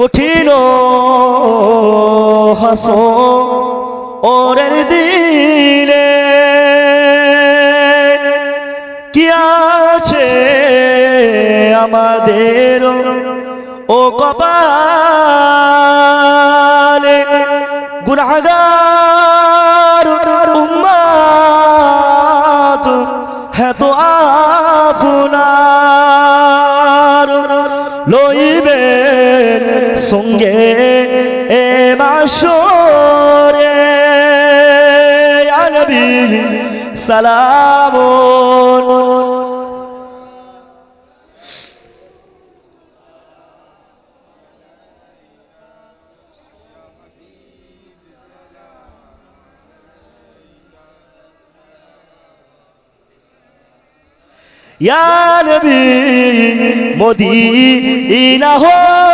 কঠিন হাসো ওরের দিলে কি আছে আমাদের ও কপালে? গুনাগার সঙ্গে এ মাসরে আলবি সালামুন। ইয়া নবী মদিনা হতে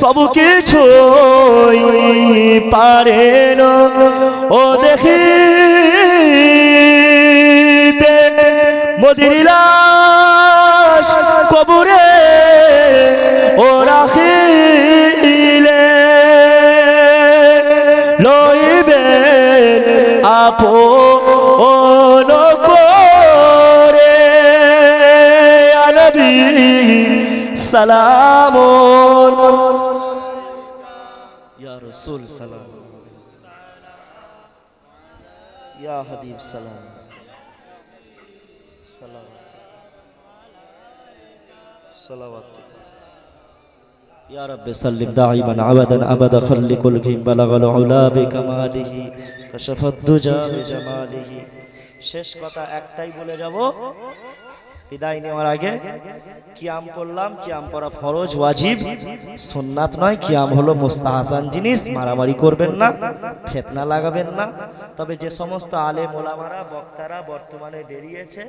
সব কিছু পারেন ও দেখি মদির লাশ কবরে ও রাখিলে। লইবেন আপন করে। আনবি সালামুন। রাসূল সালাম ইয়া হাবিব সালাম সালাম সালাওয়াত يا رب سلم دائما عبدا ابدا خلق الكم بلغ العلا بكماله كشف الدجى بجماله শেষ কথা একটাই বলে যাব বিদায় নেওয়ার আগে কিয়াম করলাম কিয়াম করা ফরজ, ওয়াজিব। সুন্নাত নয়, কিয়াম হলো মুস্তাহাসান জিনিস, মারামারি করবেন না, ফেতনা লাগাবেন না। তবে যে সমস্ত আলে মোলামারা বক্তারা বর্তমানে বেরিয়েছে